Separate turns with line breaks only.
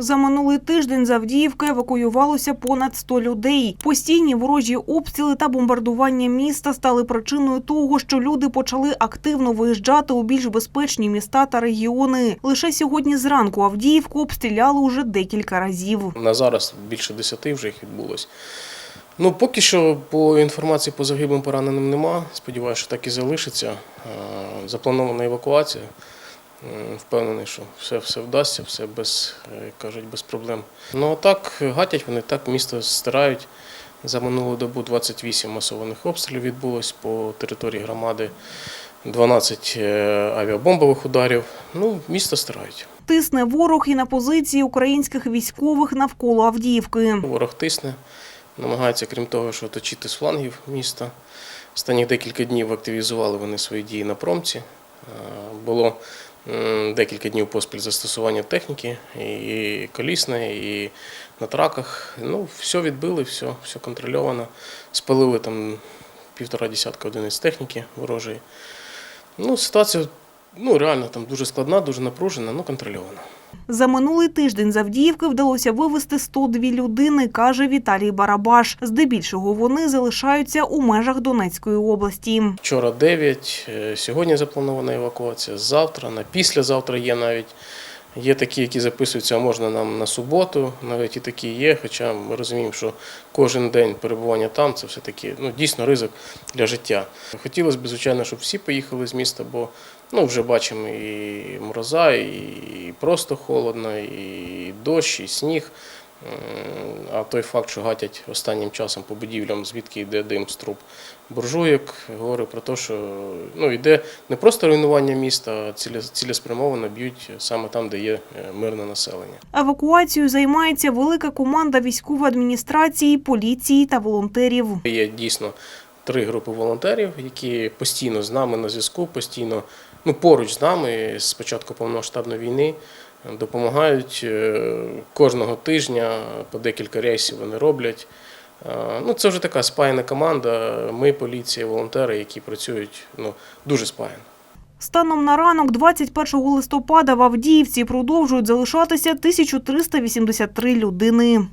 За минулий тиждень з Авдіївки евакуювалося понад 100 людей. Постійні ворожі обстріли та бомбардування міста стали причиною того, що люди почали активно виїжджати у більш безпечні міста та регіони. Лише сьогодні зранку Авдіївку обстріляли уже декілька разів.
На зараз більше десяти вже їх відбулось. Ну, поки що по інформації по загиблим пораненим нема. Сподіваюся, що так і залишиться. Е, Запланована евакуація. Впевнений, що все, все вдасться, все без, е, як кажуть, без проблем. Ну а так гатять вони, так місто стирають. За минулу добу 28 масованих обстрілів відбулось по території громади, 12 е, авіабомбових ударів. Ну, місто стирають.
Тисне ворог і на позиції українських військових навколо Авдіївки.
Ворог тисне, намагається, крім того, що оточити з флангів міста. Останніх декілька днів активізували вони свої дії на промці. Е, Було декілька днів поспіль застосування техніки, і колісне, і на траках. Ну, все відбили, все, все контрольовано. Спалили там півтора десятка одиниць техніки ворожої. Ну, ситуація ну, реально там дуже складна, дуже напружена, ну контрольована.
За минулий тиждень з Авдіївки вдалося вивезти 102 людини, каже Віталій Барабаш. Здебільшого вони залишаються у межах Донецької області.
Вчора 9, е, сьогодні запланована евакуація, завтра, на післязавтра є навіть. Є такі, які записуються, можна нам на суботу, навіть і такі є, хоча ми розуміємо, що кожен день перебування там це все-таки ну, дійсно ризик для життя. Хотілося б, звичайно, щоб всі поїхали з міста, бо ну, вже бачимо і мороза, і просто холодно, і дощ, і сніг. А той факт, що гатять останнім часом по будівлям, звідки йде дим з труб буржуєк, говорить про те, що ну, йде не просто руйнування міста, а цілеспрямовано б'ють саме там, де є е, мирне населення.
Евакуацією займається велика команда військової адміністрації, поліції та волонтерів.
Є дійсно три групи волонтерів, які постійно з нами на зв'язку, постійно ну, поруч з нами з початку повномасштабної війни. Допомагають е, кожного тижня по декілька рейсів вони роблять. Е, Ну, це вже така спаяна команда. Ми, поліція, волонтери, які працюють ну, дуже спаяно.
Станом на ранок 21 листопада в Авдіївці продовжують залишатися 1383 людини.